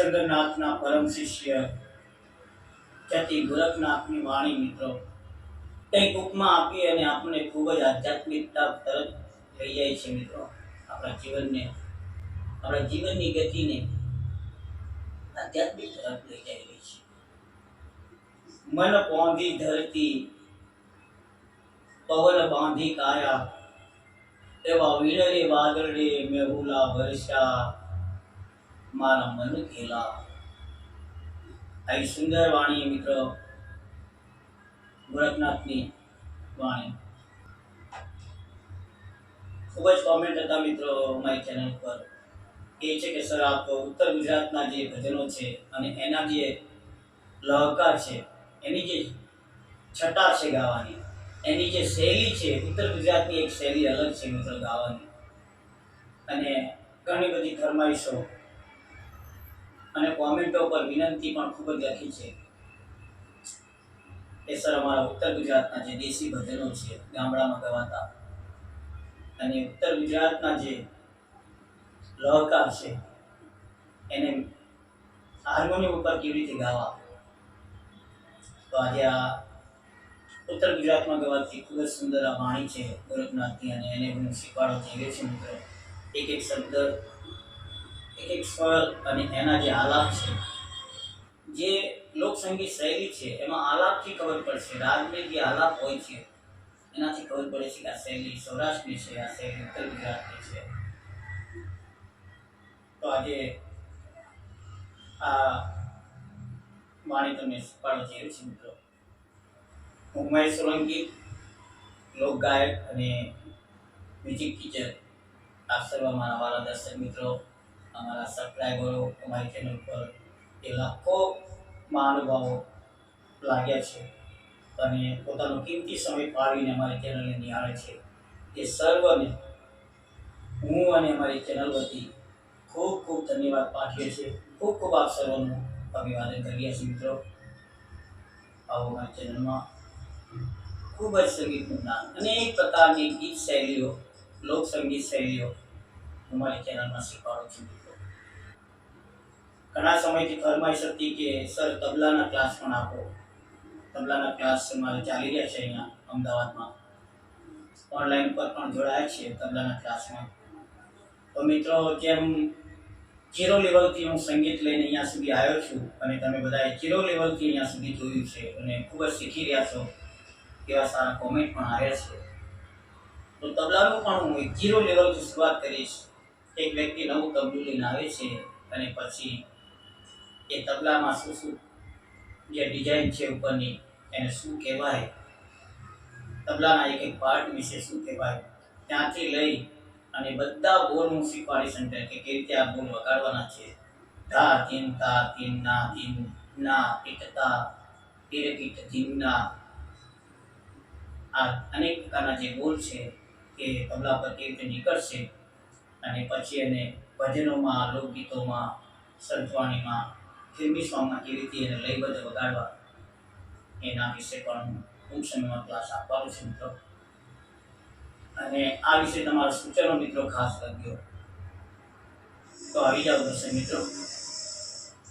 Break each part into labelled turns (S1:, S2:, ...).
S1: મચ્છંદ્રનાથના પરમ શિષ્ય જતિ ગોરખનાથની વાણી મિત્રો. કંઈક ઉપમા આપી અને આપણને ખૂબ જ આધ્યાત્મિકતા તરત લઈ જાય છે મિત્રો આપણા જીવનને. આપણા જીવનની ગતિને આધ્યાત્મિક તરફ લઈ જાય રહી છે. મન પોંધી ધરતી, પવન બાંધી કાયા, એવા વીણરે વાદળે મેહુલા વર્ષા મારા મન ખેલા આવી સુંદર વાણી મિત્રો. ગોરખનાથની વાણી. ખૂબ જ કોમેન્ટ હતા મિત્રો મારી ચેનલ પર. એ છે કે સર આપ ઉત્તર ગુજરાતના જે ભજનો છે અને એના જે લહકાર છે, એની જે છટા છે ગાવાની, એની જે શૈલી છે, ઉત્તર ગુજરાતની એક શૈલી અલગ છે મિત્રો ગાવાની. અને ઘણી બધી ફરમાઈશો અને કોમેન્ટો પર વિનંતી પણ ખૂબ જ લખી છે. એ સર અમારા ઉત્તર ગુજરાતના જે દેશી ભજનો છે, ગામડામાં ગવાતા. અને ઉત્તર ગુજરાતના જે લહકાર છે, એને હાર્મોનિયમ ઉપર કેવી રીતે ગાવા? તો આજે આ ઉત્તર ગુજરાતમાં ગવાતી ખૂબ જ સુંદર આ વાણી છે, ગોરખનાથની, અને એને હું શીખવાડો જોઈએ છે મિત્રો. એક એક શબ્દ એક સ્વર અને એના જે આલાપ છે, જે લોકસંગીત શૈલી છે, એમાં આલાપથી ખબર પડશે. રાગની જે આલાપ હોય છે, એનાથી ખબર પડે છે કે આ શૈલી સૌરાષ્ટ્રની છે, આ શૈલી ઉત્તર ગુજરાતની છે. તો આજે આ વાણી તમને શીખવાડો જઈએ છે મિત્રો. હું મહેશ સોલંકી, લોક ગાયક અને મ્યુઝિક ટીચર આપ સર્વ મારા વાલા દર્શક મિત્રો અમારા સબસ્ક્રાઈબરો અમારી ચેનલ પર એ લાખો મહાનુભાવો લાગ્યા છે. અને પોતાનો કિંમતી સમય ફાળવીને અમારી ચેનલને નિહાળે છે. એ સર્વને હું અને અમારી ચેનલ વતી ખૂબ ખૂબ ધન્યવાદ પાઠવીએ છીએ. ખૂબ ખૂબ આપ સર્વનું અભિવાદન કરીએ છીએ મિત્રો. આવો અમારી ચેનલમાં ખૂબ જ સંગીતનું જ્ઞાન અનેક પ્રકારની ગીત શૈલીઓ લોક સંગીત શૈલીઓ મારી ચેનલમાં શીખવાડું છું. ઘણા સમયથી ફરમાઈશ હતી કે, સર, તબલાના ક્લાસ પણ આપો. તબલાના ક્લાસ મારે ચાલી રહ્યા છે અહીંયા, અમદાવાદમાં. ઓનલાઈન પર પણ જોડાયા છીએ તબલાના ક્લાસમાં. તો મિત્રો, જેમ જીરો લેવલથી હું સંગીત લઈને અહીંયા સુધી આવ્યો છું અને તમે બધાએ જીરો લેવલથી અહીંયા સુધી જોયું છે અને ખૂબ જ શીખી રહ્યા છો એવા સારા કોમેન્ટ પણ આવ્યા છે. તો તબલાનું પણ હું એક જીરો લેવલથી શરૂઆત કરીશ. એક વ્યક્તિ નવું તબલું લઈને આવે છે અને પછી એ તબલામાં શું શું જે ડિઝાઇન છે ઉપરની એને શું કહેવાય? તબલાના એક એક પાર્ટ વિશે શું કહેવાય? ત્યાંથી લઈ અને બધા બોલ હું શીખવાડીશ અંદર કે કેવી રીતે આ બોલ વગાડવાના છે. ધા તીન તા તીન ના તીન ના ટીટતા તીર કીટ ધીમના. આ અનેક પ્રકારના જે બોલ છે એ તબલા પર કેવી રીતે નીકળશે અને પછી એને ભજનોમાં, લોકગીતોમાં સંતવાણીમાં ફિલ્મી સોંગમાં કેવી રીતે એને લયબદ્ધ વગાડવા એના વિશે પણ ટૂંક સમયમાં ક્લાસ આપવાનો છે મિત્રો. અને આ વિશે તમારા સૂચનો મિત્રો ખાસ લખજો તો આવી જાવ દર્શક મિત્રો.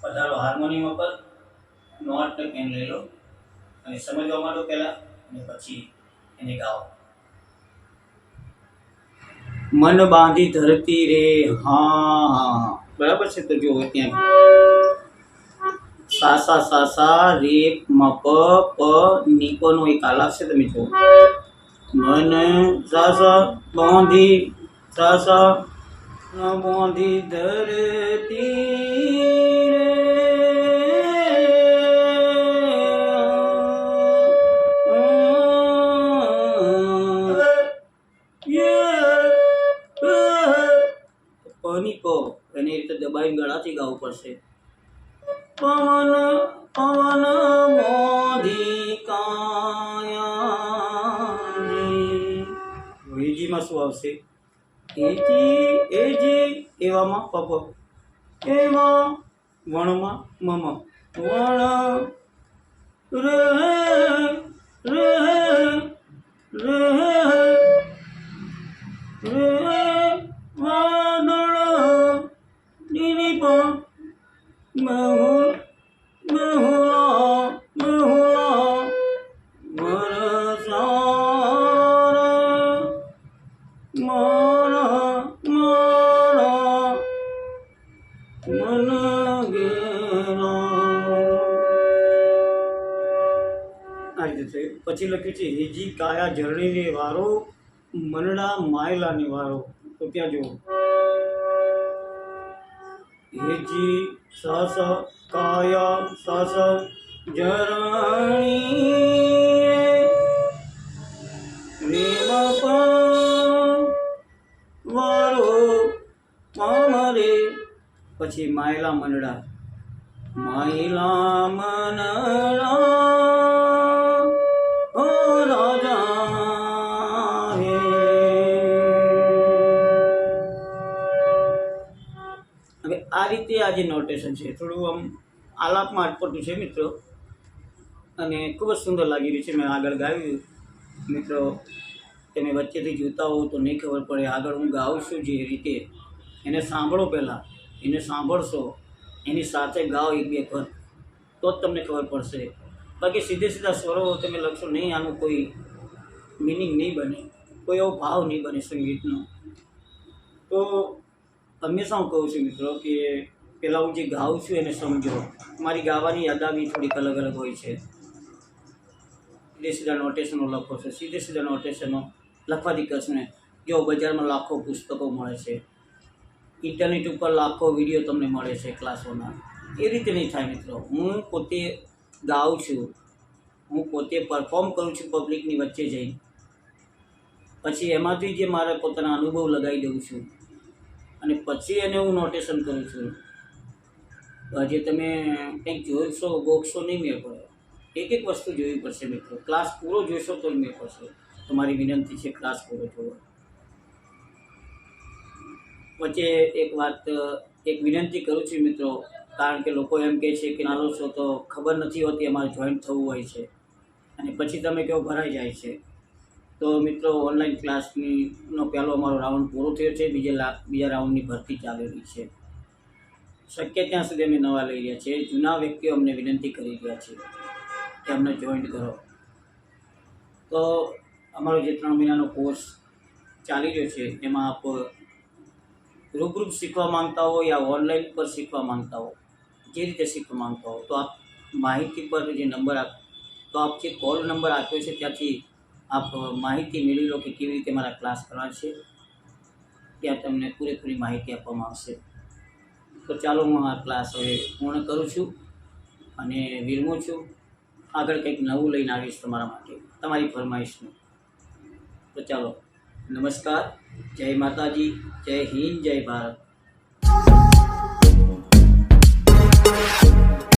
S1: પધારો હાર્મોનિયમ ઉપર નોટ ને પેન લઈ લો અને સમજવા માંડો પહેલાં અને પછી એને ગાઓ. મન બાંધી ધરતી રે, હા બરાબર છે તો જો ત્યાં સાસા સાસા રે મ પ પ નીકોનો એક આલાપ છે તમે જુઓ મન સાસા બાંધી સાસા બાંધી ધરતી પની અને એની રીતે દબાઈને ગળાથી ગાવું પડશે વેજીમાં શું આવશે એજી એજી એવામાં પપ એમાં વણમાં મમ. વણ રે રે રે રે વાદળ મહુ પણ પછી લખ્યું છે, હેજી કાયા ઝરણીને વારો, મનડા માયલાની વારો. તો ત્યાં જુઓ. હેજી સસ કાયા સસ રેમ વારો પામરે. પછી માયલા મનડા માયલા મનડા રીતે આ જે નોટેશન છે. થોડું આમ આલાપમાં અટપટું છે મિત્રો. અને ખૂબ જ સુંદર લાગી રહ્યું છે. મેં આગળ ગાયું. મિત્રો, તમે વચ્ચેથી જોતા હો તો નહીં ખબર પડે. આગળ હું ગાઉં છું જે રીતે. એને સાંભળો પહેલાં. એને સાંભળશો. એની સાથે ગાઓ એક બે વખત તો જ તમને ખબર પડશે. બાકી સીધે સીધા સ્વરો તમે લખશો નહીં. આનું કોઈ મિનિંગ નહીં બને. કોઈ એવો ભાવ નહીં બને સંગીતનો. તો હંમેશા હું કહું છું મિત્રો કે પહેલાં હું જે ગાઉં છું એને સમજો? મારી ગાવાની યાદા બી થોડીક અલગ અલગ હોય છે. સીધે સીધા નોટેશનો લખો છો, સીધે સીધા નોટેશનો લખવાથી કશને જો બજારમાં લાખો પુસ્તકો મળે છે ઇન્ટરનેટ ઉપર લાખો વીડિયો તમને મળે છે ક્લાસોના. એ રીતે નહીં થાય મિત્રો. હું પોતે ગાઉં છું, હું પોતે પરફોર્મ કરું છું પબ્લિકની વચ્ચે જઈ પછી એમાંથી જે મારા પોતાના અનુભવ લગાવી દઉં છું અને પછી એને હું નોટેશન કરું છું. તો આજે તમે કંઈક જોશો ગોખશો નહીં મેળ પડે. એક એક વસ્તુ જોવી પડશે મિત્રો. ક્લાસ પૂરો જોશો તો જ મેળ પડશે. તમારી વિનંતી છે ક્લાસ પૂરો જોવો. વચ્ચે એક વાત, એક વિનંતી કરું છું મિત્રો. કારણ કે લોકો એમ કહે છે કે નાનો છો તો ખબર નથી હોતી, અમારે જોઈન્ટ થવું હોય છે. અને પછી તમે કેવો ભરાઈ જાય છે. તો મિત્રો ઓનલાઈન ક્લાસની નો પહેલો અમારો રાઉન્ડ પૂરો થયો છે. બીજે બીજા રાઉન્ડની ભરતી ચાલેલી છે. શક્ય ત્યાં સુધી અમે નવા લઈ રહ્યા છીએ. જૂના વ્યક્તિઓ અમને વિનંતી કરી રહ્યા છે કે અમને જોઈન્ટ કરો. તો અમારો જે ત્રણ મહિનાનો કોર્સ ચાલી રહ્યો છે, એમાં આપ રૂબરૂપ શીખવા માંગતા હો યા ઓનલાઈન પર શીખવા માંગતા હો? જે રીતે શીખવા માંગતા હો? તો આપ માહિતી પર જે નંબર આપ, તો આપ જે કોલ નંબર આપ્યો છે, ત્યાંથી આપ માહિતી મેળવી લો કે કેવી રીતે મારા ક્લાસ કરવા છે. ત્યાં તમને પૂરેપૂરી માહિતી આપવામાં આવશે. તો ચાલો હું આ ક્લાસ હવે પૂર્ણ કરું છું અને વિરમું છું. આગળ કંઈક નવું લઈને આવીશ તમારા માટે. તમારી ફરમાઈશનું. તો ચાલો, નમસ્કાર. જય માતાજી. જય હિન્દ, જય ભારત.